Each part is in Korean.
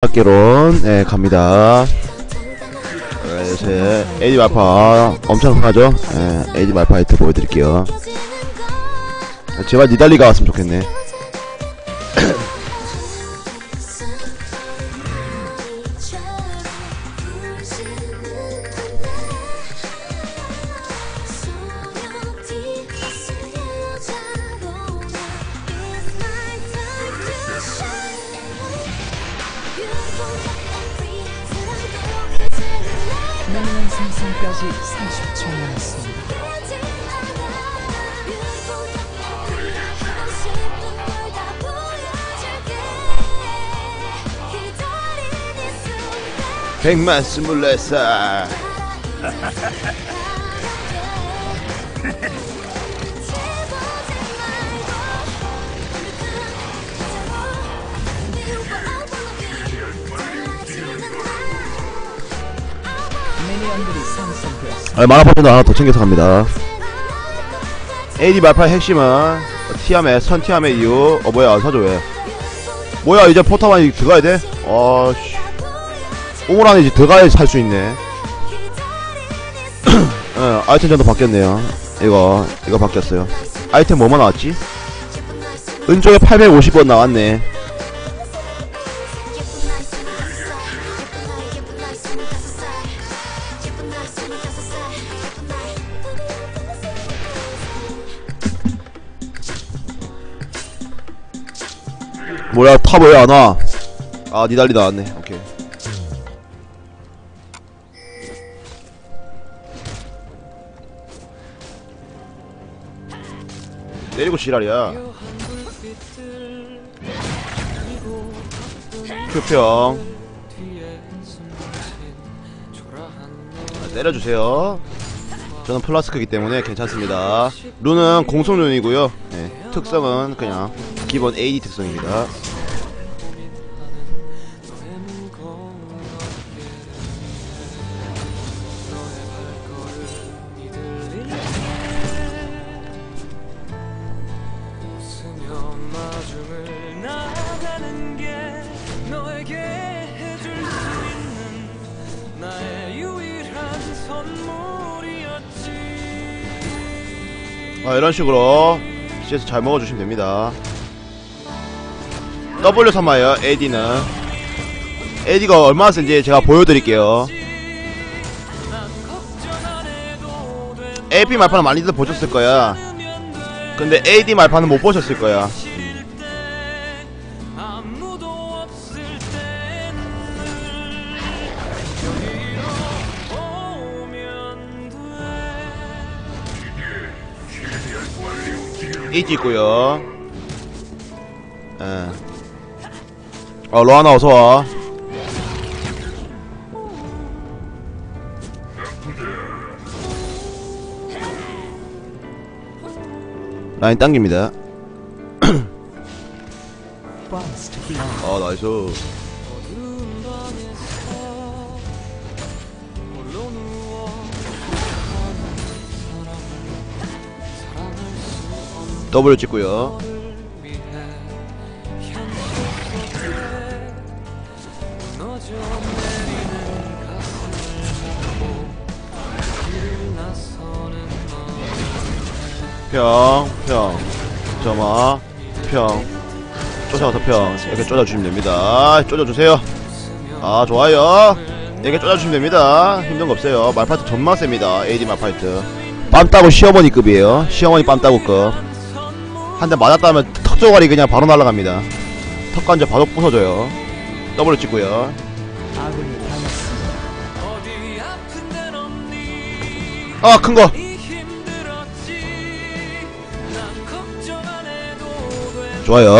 학개론 네, 갑니다. 네, 요새 에디 말파 엄청 강하죠? 네, 에디 말파 하이트 보여드릴게요. 제발 니달리가 왔으면 좋겠네. 백만 스물네 살. 아, 마라파전도 하나 더 챙겨서 갑니다. AD 말파의 핵심은 티아멧, 선 티아멧 이후 어 뭐야 사조 왜? 뭐야 이제 포탑만 들어가야 돼? 아씨 오물 안에 이제 들어가야 살수 있네. 예, 아이템 전도 바뀌었네요. 이거 이거 바뀌었어요. 아이템 뭐만 나왔지? 은쪽에 850원 나왔네. 뭐야 탑 왜 안 와? 아 니달리 나왔네. 내리고 지랄이야. 아, 때려주세요. 저는 플라스크이기 때문에 괜찮습니다. 룬은 공속 룬이고요. 네, 특성은 그냥 기본 AD 특성입니다. 아, 이런 식으로 CS 잘 먹어주시면 됩니다. W 삼아요, AD는. AD가 얼마나 센지 제가 보여드릴게요. AP 말파는 많이들 보셨을 거야. 근데 AD 말파는 못 보셨을 거야. 있고요. 예. 어, 로아나 어서와. 라인 당깁니다. 아, 나이스. 을 나서는 너 평, 평, 점화, 평. 쫓아가서 평. 이렇게 쫓아주시면 됩니다. 쫓아주세요. 아, 좋아요. 이렇게 쫓아주시면 됩니다. 힘든 거 없어요. 말파이트 존나 셉니다. AD 말파이트. 빰 따고 시어머니급이에요. 시어머니 빰 따고급. 한 대 맞았다면 턱 조가리 그냥 바로 날아갑니다. 턱 관절 바로 부서져요. 더블 찍고요. 아, 큰 거. 좋아요.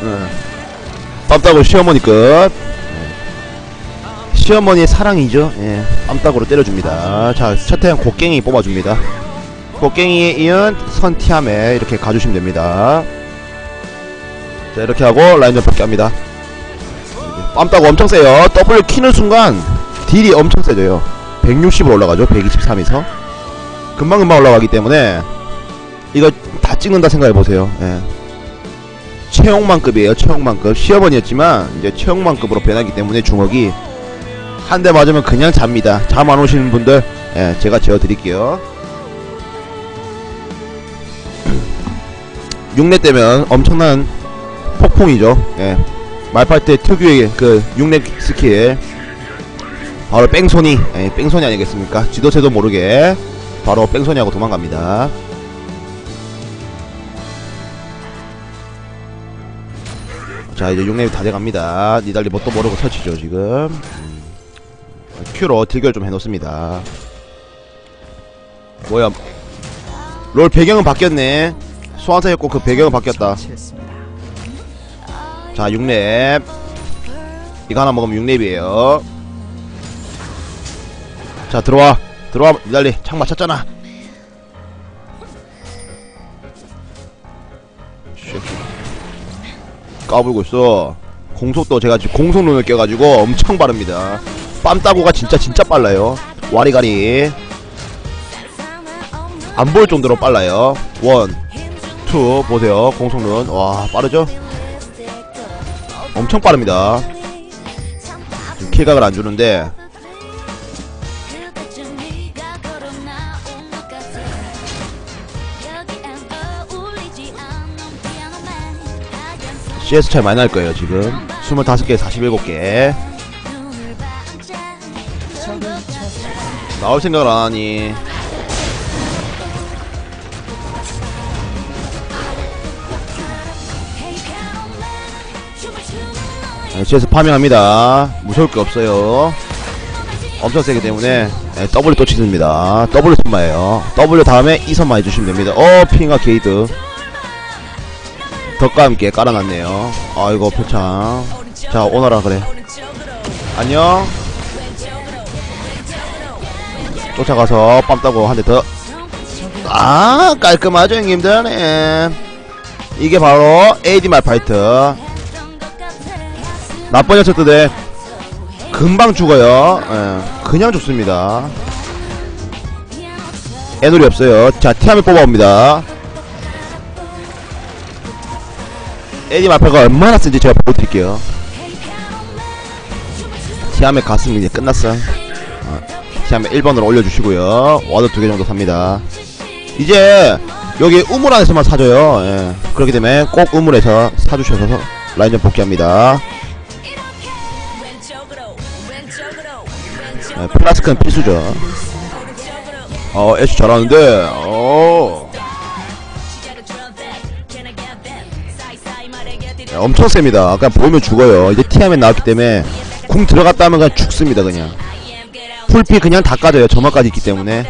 돼 네. 빰 따고 시어머니급. 네. 시어머니의 사랑이죠. 예. 빰따구로 때려줍니다. 자, 첫태양 곡괭이 뽑아줍니다. 곡괭이에 이은 선티함에 이렇게 가주시면 됩니다. 자, 이렇게 하고 라인전 뽑기 합니다. 빰따구 엄청 세요. W 키는 순간 딜이 엄청 세져요. 160으로 올라가죠. 123에서. 금방금방 올라가기 때문에 이거 다 찍는다 생각해보세요. 예. 최홍만급이에요 최홍만급 시어머니였지만 이제 최홍만급으로 변하기 때문에 주먹이 한 대 맞으면 그냥 잡니다 잠 안 오시는 분들 예, 제가 재워드릴게요 6렙 되면 엄청난 폭풍이죠. 예. 말팔 때 특유의 그 6렙 스킬 바로 뺑소니 예, 뺑소니 아니겠습니까? 지도새도 모르게 바로 뺑소니하고 도망갑니다. 자 이제 6렙이 다 돼갑니다. 니달리 뭣도 모르고 터치죠 지금. 음. 큐로 딜결 좀 해놓습니다. 뭐야. 롤 배경은 바뀌었네 소환사였고 그 배경은 바뀌었다. 자 6렙. 이거 하나 먹으면 6렙이에요. 자 들어와. 들어와 니달리. 창 맞췄잖아. 까불고 있어. 공속도 제가 지금 공속눈을 껴가지고 엄청 빠릅니다. 빰 따고가 진짜 진짜 빨라요. 와리가리. 안 보일 정도로 빨라요. 원, 투 보세요. 공속눈 와 빠르죠? 엄청 빠릅니다. 지금 킬각을 안 주는데. CS 차이 많이 날 거예요 지금. 25개 47개 적을 처치. 나올 생각을 안 하니 CS 파밍합니다. 무서울 게 없어요. 엄청 세기 때문에 네, W 또 치습니다. W 선마예요. W 다음에 이 선마 해주시면 됩니다. 어 핑과 게이드. 덕과 함께 깔아놨네요. 아이고 표창. 자 오너라 그래. 안녕. 쫓아가서 빰 따고 한 대 더. 아, 깔끔하죠, 형님들. 예. 이게 바로 AD 말파이트. 나쁜 녀석들들 금방 죽어요. 예. 그냥 죽습니다. 애놀이 없어요. 자, 티함을 뽑아옵니다. AD 말파가 얼마나 쓴지 제가 보여드릴게요. 티함의 가슴이 이제 끝났어. 시험에 1번으로 올려주시고요 와드 두 개 정도 삽니다 이제 여기 우물 안에서만 사줘요 예. 그렇기 때문에 꼭 우물에서 사주셔서 라인전 복귀합니다 예, 플라스크는 필수죠. 어 애쉬 잘하는데 어. 예, 엄청 셉니다. 그냥 보이면 죽어요. 이제 티하면 나왔기 때문에 궁 들어갔다 하면 그냥 죽습니다 그냥. 풀피 그냥 다 까져요. 점화까지 있기 때문에.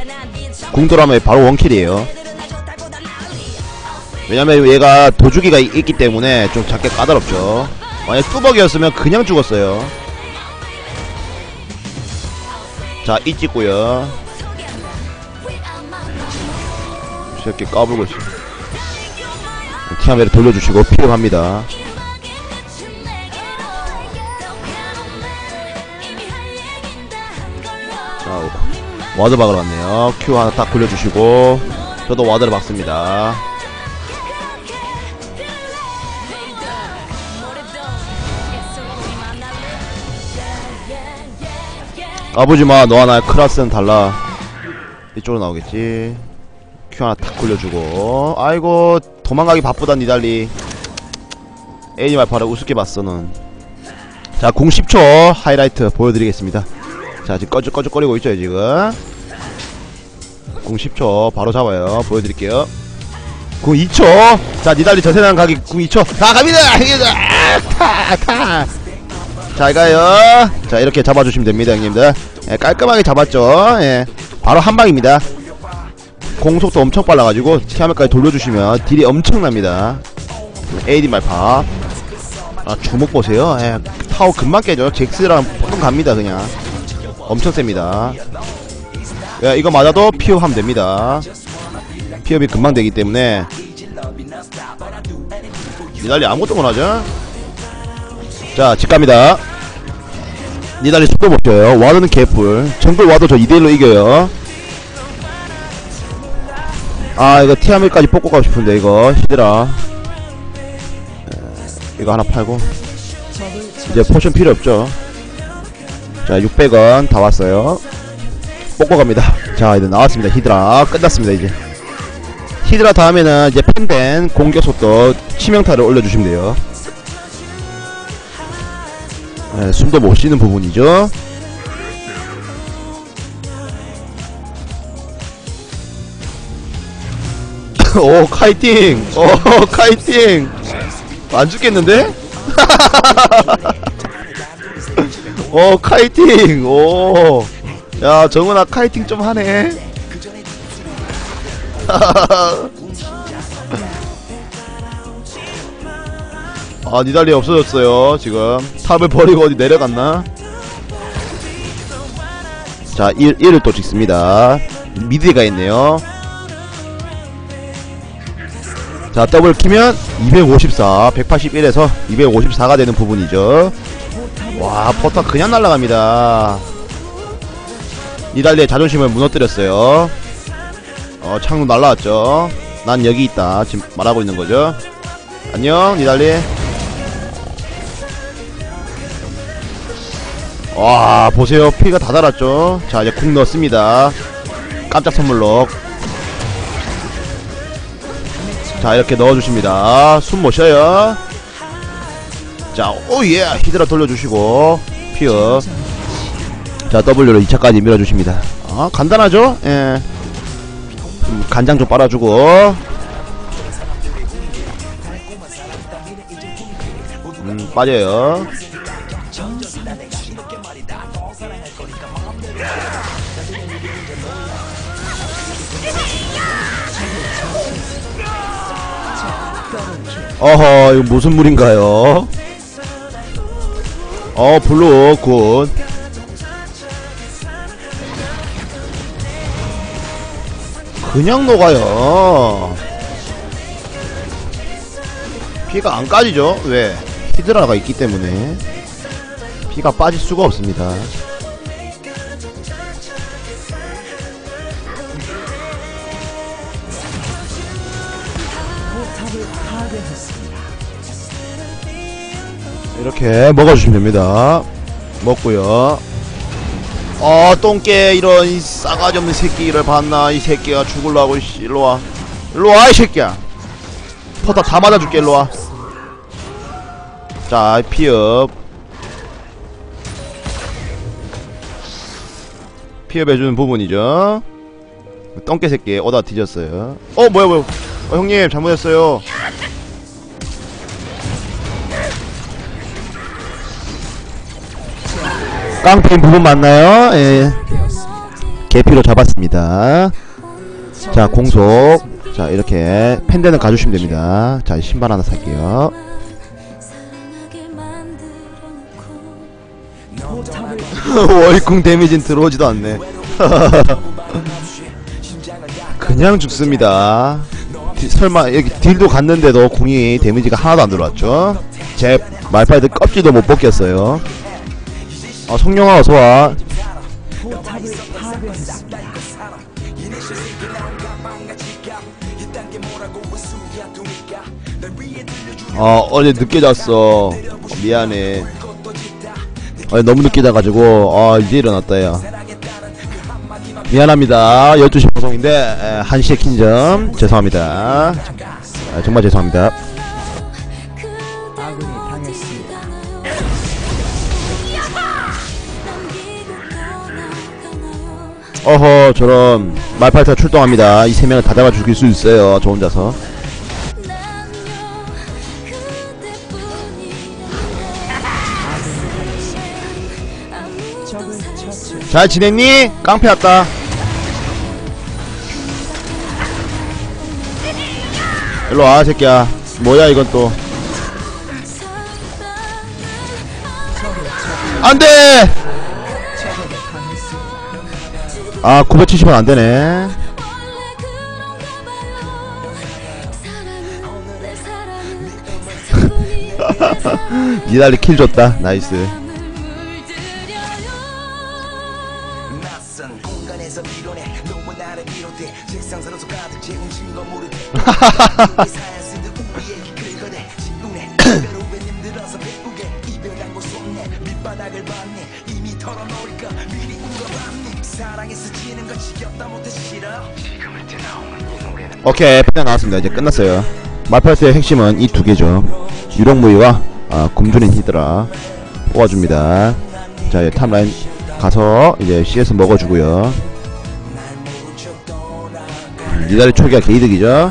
궁 돌아오면 바로 원킬이에요. 왜냐면 얘가 도주기가 이- 있기 때문에 좀 작게 까다롭죠. 만약 뚜벅이었으면 그냥 죽었어요 자 이 찍고요. 이렇게 까불고 있어. 티아메를 돌려주시고 피업합니다. 자 와드 박으러 왔네요. 큐 하나 딱 굴려주시고 저도 와드를 박습니다 까부지마 너와 나의 클라스는 달라. 이쪽으로 나오겠지. 큐 하나 탁 굴려주고. 아이고 도망가기 바쁘다 니달리. 에이니 말파를 우습게 봤어 넌자공 10초 하이라이트 보여드리겠습니다. 자 지금 꺼죽 꺼죽거리고 있죠 지금. 공 10초 바로 잡아요. 보여드릴게요. 공 2초. 자 니달리 저세상 가기 공 2초. 자 갑니다! 타타 잘 가요. 자 이렇게 잡아주시면 됩니다 형님들. 예, 깔끔하게 잡았죠. 예 바로 한방입니다. 공속도 엄청 빨라가지고 티아메까지 돌려주시면 딜이 엄청납니다. AD 말파 아 주목 보세요. 예, 타워 금방 깨져 잭스랑 뻥 갑니다 그냥. 엄청 셉니다. 야 이거 맞아도 피업하면 됩니다. 피업이 금방 되기 때문에. 니달리 아무것도 못하죠 자 집 갑니다. 니달리 속도 못혀요. 와드는 개뿔. 정글 와도 저 2대1로 이겨요. 아 이거 티아밀까지 뽑고 가고 싶은데 이거. 히드라. 에, 이거 하나 팔고. 이제 포션 필요 없죠. 자 600원 다 왔어요. 뽑고 갑니다. 자 이제 나왔습니다. 히드라. 끝났습니다 이제. 히드라 다음에는 이제 펜덴 공격 속도 치명타를 올려주시면 돼요 네, 숨도 못 쉬는 부분이죠. 오 카이팅! 오 카이팅! 안 죽겠는데? 오 카이팅! 오야 정훈아 카이팅 좀 하네 아 니달리 없어졌어요 지금. 탑을 버리고 어디 내려갔나? 자 1, 1을 또 찍습니다. 미드가 있네요. 자 더블 키면 254 181에서 254가 되는 부분이죠. 와 포탑 그냥 날아갑니다. 니달리의 자존심을 무너뜨렸어요. 어 창문 날라왔죠. 난 여기 있다. 지금 말하고 있는 거죠. 안녕 니달리 와 보세요. 피가 다 달았죠? 자 이제 궁 넣습니다. 깜짝 선물로. 자 이렇게 넣어주십니다. 숨 못 쉬어요. 자 오예. 히드라 돌려주시고 피어. 자 W로 2차까지 밀어주십니다. 아 간단하죠? 예. 좀 간장 좀 빨아주고. 음 빠져요 어허 이거 무슨 물인가요? 어 블루 굿. 그냥 녹아요. 피가 안 까지죠? 왜? 히드라가 있기 때문에 피가 빠질 수가 없습니다 포탑을 파괴했습니다. 이렇게 먹어주시면 됩니다. 먹고요. 어 똥개 이런 이 싸가지 없는 새끼를 봤나 이 새끼가 죽을라고 씨 일로와. 일로와 이 새끼야. 포탑 다 맞아줄게 일로와. 자 피업 피업해주는 부분이죠. 똥개 새끼 오다 뒤졌어요. 어 뭐야 뭐야 어, 형님 잘못했어요 깡패인 부분 맞나요? 예. 개피로 잡았습니다. 자, 공속. 자, 이렇게 펜데는 가주시면 됩니다. 자, 신발 하나 살게요. 월궁 데미지는 들어오지도 않네. 그냥 죽습니다. 디- 설마 여기 딜도 갔는데도 궁이 데미지가 하나도 안 들어왔죠? 제 말파이드 껍질도 못 벗겼어요. 아, 성룡아 어서와. 어, 어제 늦게 잤어. 어, 미안해. 어, 너무 늦게 자가지고, 아, 이제 일어났다, 야. 미안합니다. 12시 방송인데, 에, 1시에 킨 점, 죄송합니다. 아, 정말 죄송합니다. 어허, 저런, 말파이터 출동합니다. 이 세 명을 다 잡아 죽일 수 있어요, 저 혼자서. 잘 지냈니? 깡패 왔다. 일로 와, 새끼야. 뭐야, 이건 또. 안 돼! 적에게 당했습니다. 아, 970원 안 되네. 니달리 킬 줬다. 나이스. 오케이 패장 나왔습니다. 이제 끝났어요. 말파이트의 핵심은 이 두 개죠. 유령무이와 아, 굶주린 히드라 뽑아줍니다. 자 이제 탑라인 가서 이제 CS 먹어주고요. 음, 니다리 초기가 개이득이죠.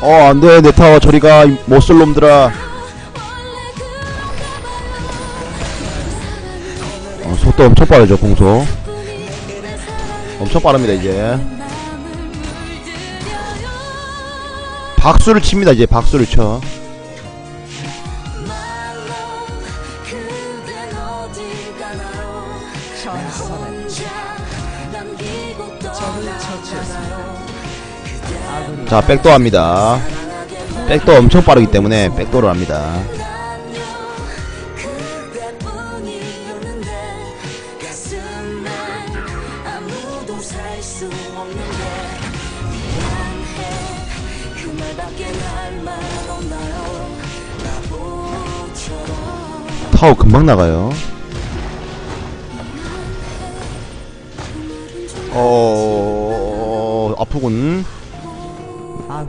어 안돼. 내 타워 저리가. 이 못쏠 놈들아. 어, 속도 엄청 빠르죠 공속. 엄청 빠릅니다 이제. 박수를 칩니다 이제 박수를 쳐 자 백도 합니다. 백도 엄청 빠르기 때문에 백도를 합니다. 타워 금방 나가요. 어 아프군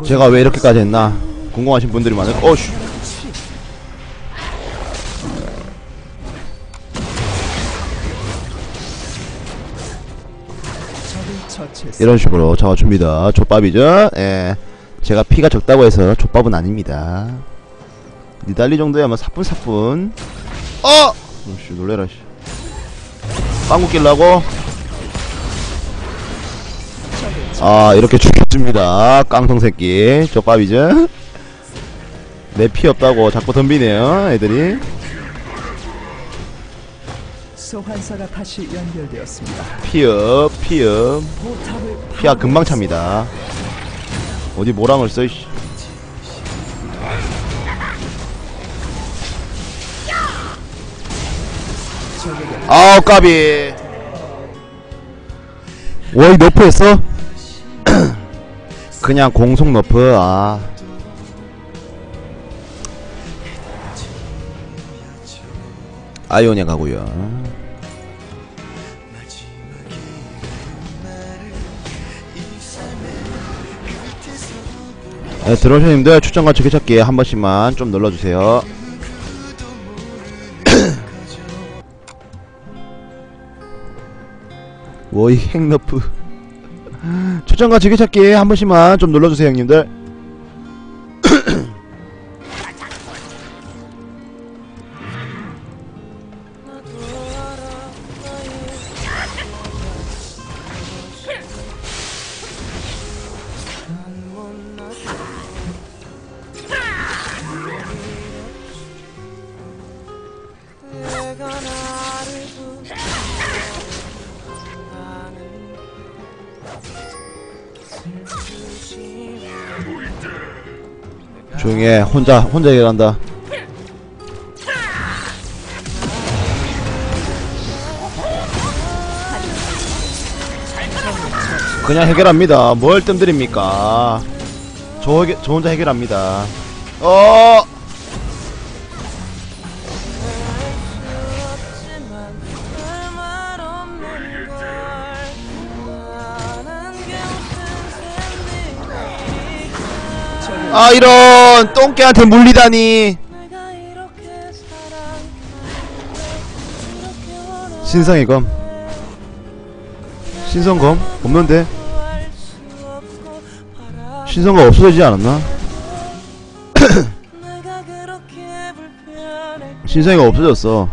제가 왜 이렇게까지 했나? 궁금하신 분들이 많을 어슈. 이런 식으로 잡아줍니다. 족밥이죠? 예. 제가 피가 적다고 해서 족밥은 아닙니다. 니달리 정도야 뭐 사뿐사뿐. 어! 씨 놀래라 씨. 빵구 낄라고 아 이렇게 죽였습니다. 깡통 새끼. 족밥이죠 내 피 없다고 자꾸 덤비네요 애들이. 소환사가 다시 연결되었습니다. 피업 피업 포탑을 피가 금방 찹니다. 어디 모랑을 써 이씨. 아우 까비. 워이 너프 했어? 그냥 공속 너프 아. 아이오니아 가고요. 네, 들어오셔님들 추천과 즐겨찾기 한 번씩만 좀 눌러주세요. 워이 핵너프 추천과 즐겨찾기 한 번씩만 좀 눌러주세요 형님들 해 혼자 혼자 해결한다. 그냥 해결합니다. 뭘 뜸들입니까? 저, 해결- 저 혼자 해결합니다. 어! 없지만 이런 똥개한테 물리다니. 내가 이렇게 사랑해 이렇게 원하는 신성의 검. 신성검? 없는데? 신성검 없어지지 않았나? 신성이가 없어졌어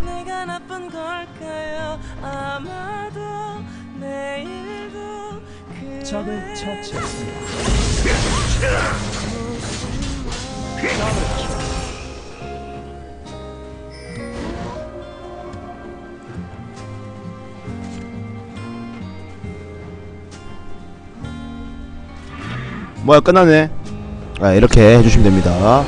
뭐야 끝났네. 아 이렇게 해주시면 됩니다